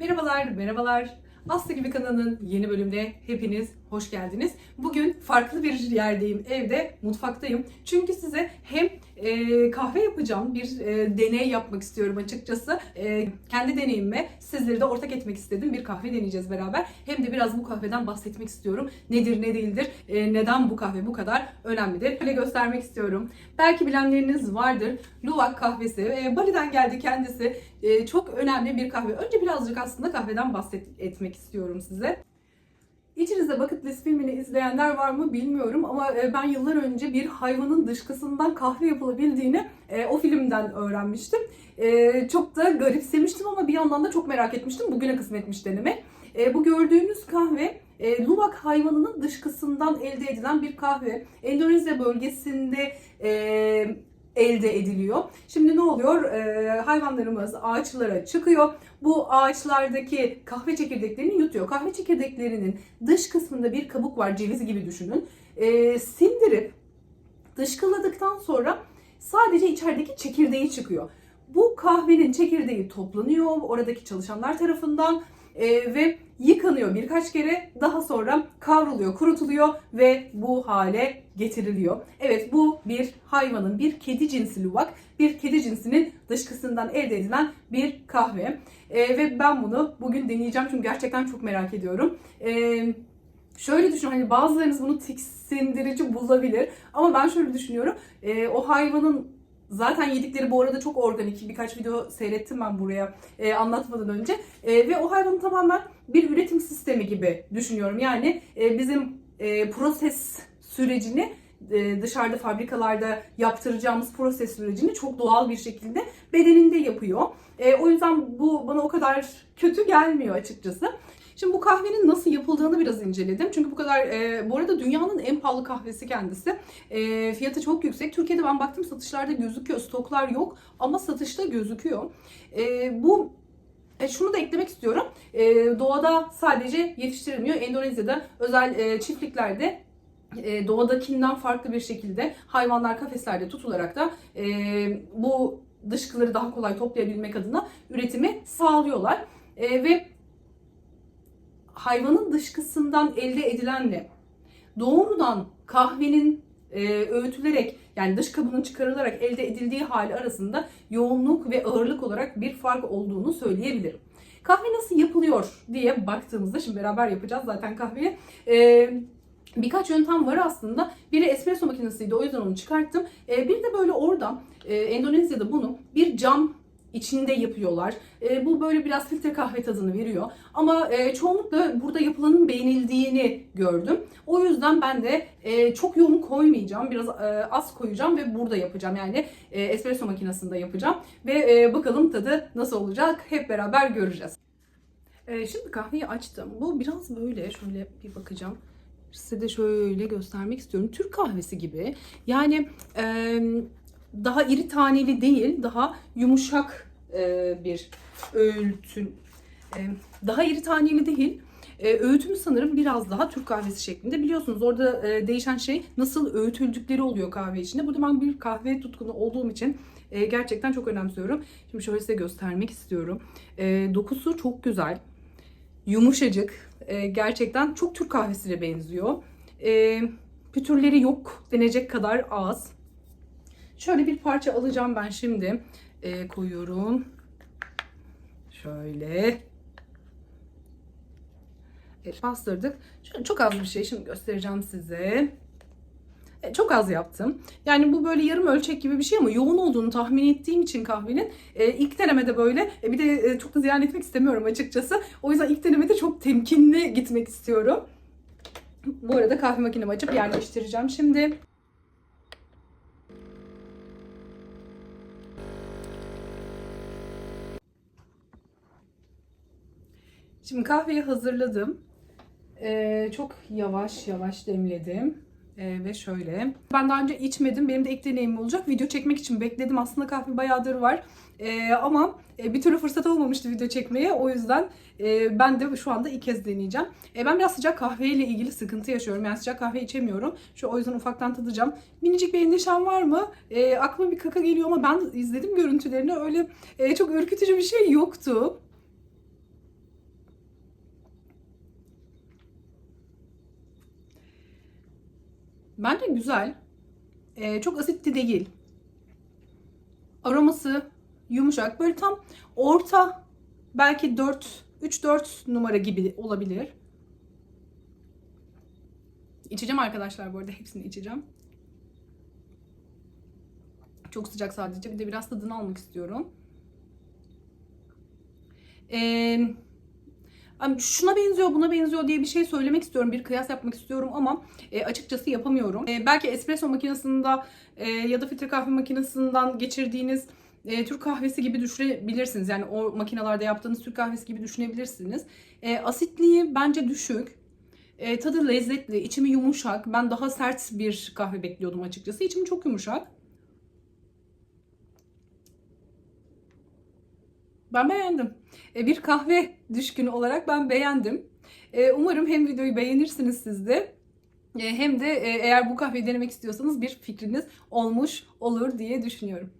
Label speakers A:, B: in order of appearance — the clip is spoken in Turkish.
A: Merhabalar, merhabalar. Aslı gibi kanalının yeni bölümüne hepiniz hoş geldiniz. Bugün farklı bir yerdeyim, evde, mutfaktayım. Çünkü size hem e, kahve yapacağım, bir e, deney yapmak istiyorum açıkçası. E, kendi deneyimime sizleri de ortak etmek istedim. Bir kahve deneyeceğiz beraber. Hem de biraz bu kahveden bahsetmek istiyorum. Nedir, ne değildir, e, neden bu kahve bu kadar önemlidir? Böyle göstermek istiyorum. Belki bilenleriniz vardır. Luwak kahvesi. E, Bali'den geldi kendisi. E, çok önemli bir kahve. Önce birazcık aslında kahveden bahsetmek istiyorum size. İçinizde Bucket List filmini izleyenler var mı bilmiyorum ama e, ben yıllar önce bir hayvanın dışkısından kahve yapılabildiğini e, o filmden öğrenmiştim. E, Çok da garipsemiştim ama bir yandan da çok merak etmiştim. Bugüne kısmetmiş denemek. Bu gördüğünüz kahve e, Luwak hayvanının dışkısından elde edilen bir kahve. Endonezya bölgesinde elde ediliyor. Şimdi ne oluyor? E, hayvanlarımız ağaçlara çıkıyor. Bu ağaçlardaki kahve çekirdeklerini yutuyor. Kahve çekirdeklerinin dış kısmında bir kabuk var, ceviz gibi düşünün. E, sindirip dışkıladıktan sonra sadece içerideki çekirdeği çıkıyor. Bu kahvenin çekirdeği toplanıyor oradaki çalışanlar tarafından e, ve yıkanıyor birkaç kere. Daha sonra kavruluyor, kurutuluyor ve bu hale getiriliyor. Evet bu bir hayvanın, bir kedi cinsi luvak, bir kedi cinsinin dışkısından elde edilen bir kahve. E, ve ben bunu bugün deneyeceğim çünkü gerçekten çok merak ediyorum. E, şöyle düşün hani bazılarınız bunu tiksindirici bulabilir ama ben şöyle düşünüyorum. E, o hayvanın Zaten yedikleri bu arada çok organik. Birkaç video seyrettim ben buraya e, anlatmadan önce. E, ve o hayvanın tamamen bir üretim sistemi gibi düşünüyorum. Yani e, bizim e, proses sürecini e, dışarıda fabrikalarda yaptıracağımız proses sürecini çok doğal bir şekilde bedeninde yapıyor. E, o yüzden bu bana o kadar kötü gelmiyor açıkçası. Şimdi bu kahvenin nasıl yapıldığını biraz inceledim. Çünkü bu kadar, e, bu arada dünyanın en pahalı kahvesi kendisi. E, fiyatı çok yüksek. Türkiye'de ben baktım satışlarda gözüküyor. Stoklar yok ama satışta gözüküyor. E, bu e, şunu da eklemek istiyorum. E, doğada sadece yetiştirilmiyor. Endonezya'da özel e, çiftliklerde e, doğadakinden farklı bir şekilde hayvanlar kafeslerde tutularak da e, bu dışkıları daha kolay toplayabilmek adına üretimi sağlıyorlar. E, ve hayvanın dışkısından elde edilenle doğrudan kahvenin e, öğütülerek yani dış kabının çıkarılarak elde edildiği hali arasında yoğunluk ve ağırlık olarak bir fark olduğunu söyleyebilirim. Kahve nasıl yapılıyor diye baktığımızda şimdi beraber yapacağız zaten kahveyi. E, birkaç yöntem var aslında. Biri espresso makinesiydi o yüzden onu çıkarttım. E, bir de böyle orada e, Endonezya'da bunu bir cam içinde yapıyorlar. E, bu böyle biraz filtre kahve tadını veriyor. Ama e, çoğunlukla burada yapılanın beğenildiğini gördüm. O yüzden ben de e, çok yoğun koymayacağım. Biraz e, az koyacağım ve burada yapacağım. Yani e, espresso makinesinde yapacağım. Ve e, bakalım tadı nasıl olacak hep beraber göreceğiz. E, şimdi kahveyi açtım. Bu biraz böyle şöyle bir bakacağım. Size de şöyle göstermek istiyorum. Türk kahvesi gibi. Yani e, daha iri taneli değil, daha yumuşak e, bir öğütün, e, daha iri taneli değil. E, öğütümü sanırım biraz daha Türk kahvesi şeklinde. Biliyorsunuz orada e, değişen şey nasıl öğütüldükleri oluyor kahve içinde. Burada ben bir kahve tutkunu olduğum için e, gerçekten çok önemsiyorum. Şimdi şöyle size göstermek istiyorum. E, dokusu çok güzel, yumuşacık. E, gerçekten çok Türk kahvesine benziyor. E, pütürleri yok denecek kadar az. Şöyle bir parça alacağım ben şimdi. E, koyuyorum. Şöyle. Evet, bastırdık. Şöyle çok az bir şey şimdi göstereceğim size. E, çok az yaptım. Yani bu böyle yarım ölçek gibi bir şey ama yoğun olduğunu tahmin ettiğim için kahvenin e, ilk denemede böyle e, bir de e, çok da ziyan etmek istemiyorum açıkçası. O yüzden ilk denemede çok temkinli gitmek istiyorum. Bu arada kahve makinemi açıp yerleştireceğim şimdi. Şimdi kahveyi hazırladım. Ee, çok yavaş yavaş demledim. Ee, ve şöyle. Ben daha önce içmedim. Benim de ilk deneyimim olacak. Video çekmek için bekledim. Aslında kahve bayağıdır var. Ee, ama e, bir türlü fırsat olmamıştı video çekmeye. O yüzden e, ben de şu anda ilk kez deneyeceğim. E, ben biraz sıcak kahveyle ilgili sıkıntı yaşıyorum. Yani sıcak kahve içemiyorum. Şu o yüzden ufaktan tadacağım. Minicik bir endişem var mı? E, aklıma bir kaka geliyor ama ben izledim görüntülerini. Öyle e, çok ürkütücü bir şey yoktu. Bence güzel. Ee, çok asitli değil. Aroması yumuşak. Böyle tam orta belki 4 3-4 numara gibi olabilir. İçeceğim arkadaşlar bu arada hepsini içeceğim. Çok sıcak sadece. Bir de biraz tadını almak istiyorum. Eee Şuna benziyor, buna benziyor diye bir şey söylemek istiyorum, bir kıyas yapmak istiyorum ama e, açıkçası yapamıyorum. E, belki espresso makinesinde e, ya da filtre kahve makinesinden geçirdiğiniz Türk kahvesi gibi düşünebilirsiniz. Yani o makinalarda yaptığınız Türk kahvesi gibi düşünebilirsiniz. Asitliği bence düşük. Tadı lezzetli, içimi yumuşak. Ben daha sert bir kahve bekliyordum açıkçası. İçim çok yumuşak. Ben beğendim. E, Bir kahve düşkünü olarak ben beğendim. E, Umarım hem videoyu beğenirsiniz siz de e, hem de eğer bu kahveyi denemek istiyorsanız bir fikriniz olmuş olur diye düşünüyorum.